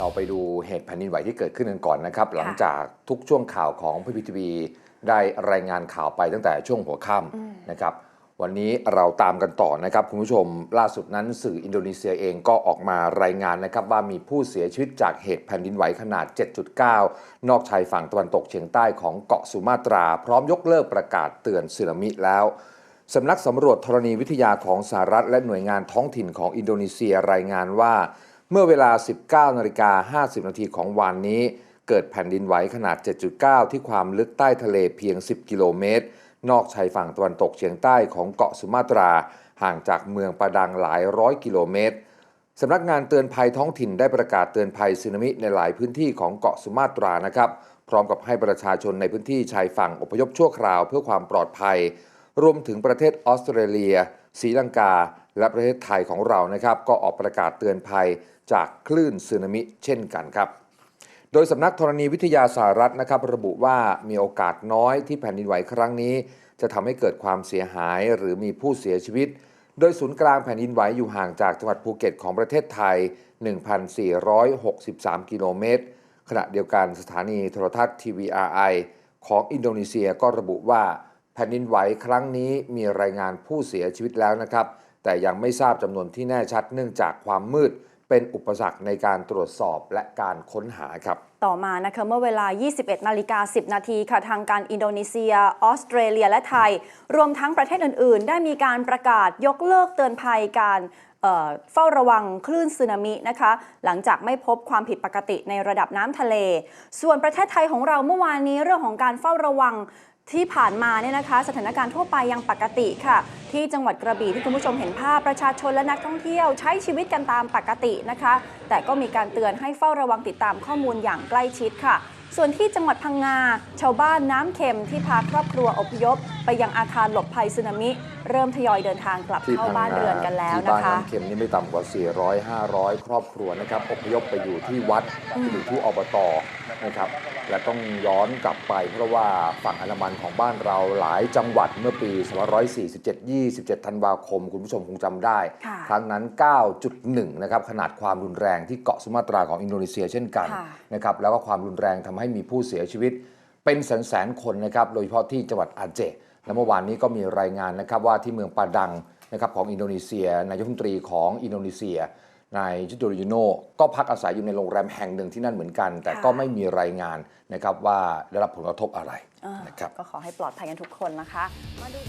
เราไปดูเหตุแผ่นดินไหวที่เกิดขึ้นกันก่อนนะครับ หลังจากทุกช่วงข่าวของพีพีทีวีได้รายงานข่าวไปตั้งแต่ช่วงหัวค่ำนะครับ วันนี้เราตามกันต่อนะครับ คุณผู้ชมล่าสุดนั้นสื่ออินโดนีเซียเองก็ออกมารายงานนะครับ ว่ามีผู้เสียชีวิตจากเหตุแผ่นดินไหวขนาด 7.9 นอกชายฝั่งตะวันตกเฉียงใต้ของเกาะสุมาตรา พร้อมยกเลิกประกาศเตือนสึนามิแล้วสำนักสำรวจธรณีวิทยาของสหรัฐและหน่วยงานท้องถิ่นของอินโดนีเซียรายงานว่า เมื่อเวลา 19นาฬิกา50 นาทีของวันนี้ เกิดแผ่นดินไหวขนาด 7.9 ที่ความลึกใต้ทะเลเพียง 10 กิโลเมตร นอกชายฝั่งตะวันตกเฉียงใต้ของเกาะสุมาตรา ห่างจากเมืองปะดังหลายร้อยกิโลเมตรสำนักงานเตือนภัยท้องถิ่นได้ประกาศเตือนภัยสึนามิในหลายพื้นที่ของเกาะสุมาตรานะครับ พร้อมกับให้ประชาชนในพื้นที่ชายฝั่งอพยพชั่วคราวเพื่อความปลอดภัย รวมถึงประเทศออสเตรเลียศรีลังกา และประเทศไทยของเรานะครับ ก็ออกประกาศเตือนภัยจากคลื่นสึนามิเช่นกันครับ โดยสำนักธรณีวิทยาสหรัฐนะครับ ระบุว่ามีโอกาสน้อยที่แผ่นดินไหวครั้งนี้ จะทำให้เกิดความเสียหายหรือมีผู้เสียชีวิต โดยศูนย์กลางแผ่นดินไหวอยู่ห่างจากจังหวัดภูเก็ตของประเทศไทย 1,463 กิโลเมตร ขณะเดียวกันสถานีโทรทัศน์ TVRI ของอินโดนีเซียก็ระบุว่าแผ่นดินไหวครั้งนี้มีรายงานผู้เสียชีวิตแล้วนะครับ แต่ยังไม่ทราบจำนวนที่แน่ชัดเนื่องจากความมืดเป็นอุปสรรคในการตรวจสอบและการค้นหาครับ ต่อมานะคะเมื่อเวลา 21 นาฬิกา 10 นาทีค่ะทางการอินโดนีเซีย ออสเตรเลียและไทย รวมทั้งประเทศอื่น ๆ ได้มีการประกาศยกเลิกเตือนภัยการเเฝ้าระวังคลื่นสึนามินะคะ หลังจากไม่พบความผิดปกติในระดับน้ำทะเล ส่วนประเทศไทยของเราเมื่อวานนี้เรื่องของการเฝ้าระวัง ที่ผ่านมาเนี่ยนะคะ สถานการณ์ทั่วไปยังปกติค่ะ ที่จังหวัดกระบี่ที่คุณผู้ชมเห็นภาพประชาชนและนักท่องเที่ยวใช้ชีวิตกันตามปกตินะคะ แต่ก็มีการเตือนให้เฝ้าระวังติดตามข้อมูลอย่างใกล้ชิดค่ะ ส่วนที่จังหวัดพังงา ชาวบ้านน้ำเค็มที่พาครอบครัวอพยพ ไปยังอาคารหลบภัยสึนามิ เริ่มทยอยเดินทางกลับที่เข้าพังบ้านงาเรือนกันแล้วที่นะบ้านคะ น้ำเค็มนี่ไม่ต่ำกว่า 400 500 ครอบครัวนะครับอพยพไปอยู่ที่วัดอยู่ที่อบตนะครับ และต้องย้อนกลับไปเพราะว่าฝั่งอันดามันของบ้านเราหลายจังหวัดเมื่อปี2547 27 ธันวาคม คุณผู้ชมคงจำได้ ค่ะ ครั้งนั้น 9.1 นะครับ ขนาดความรุนแรงที่เกาะสุมาตราของอินโดนีเซียเช่นกันค่ะ นะครับ แล้วก็ความรุนแรงทำให้มีผู้เสียชีวิต เป็นแสนแสนๆคนนะครับโดยเฉพาะที่จังหวัดอาเจ และเมื่อวานนี้ก็มีรายงานนะครับว่าที่เมืองปาดังนะครับของอินโดนีเซียนายกรัฐมนตรีของอินโดนีเซียนายจุโดริโยโนก็พักอาศัยอยู่ในโรงแรมแห่งหนึ่งที่นั่นเหมือนกัน แต่ค่ะก็ไม่มีรายงานนะครับว่าได้รับผลกระทบอะไรอ่านะครับก็ขอให้ปลอดภัยกันทุกคนนะคะมาดู